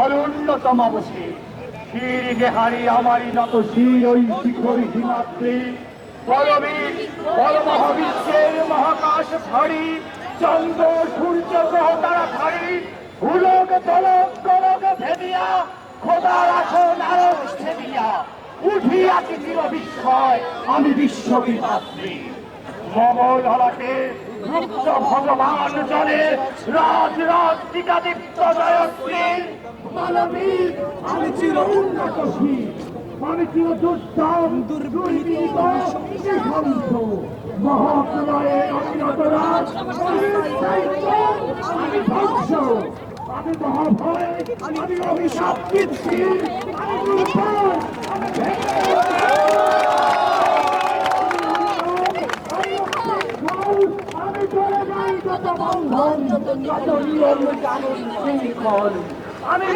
অন্যতম বসে শির আমারই নত শির, ওই শিখরি হিমাত্রী পরবীর, পরমহাবিশ্বের মহাকাশ ফাড়ি চন্দ্র, সূর্য গ্রহ তারা ফাড়ি হুলক তলক কলক ভেদিয়া খোদা রাখো নারক ছেদিয়া উঠিয়াছি চির বিস্ময় আমি বিশ্ববিধাত্রী মঙ্গল হলাতে রুদ্র ভগবান জলে রাজ রাজ টিকাদীপ্ত জয়শ্রী আমি চির উন্নতশীল আমি চির দুর্দাম দুর্বিনীত আমি মহাভয়, আমি অভিশাপ দিচ্ছি আমি দুর্বল আমি ভেঙে আমি চলে যাই যত বন্ধন যত নিয়ম জানুন শৃঙ্খল আমি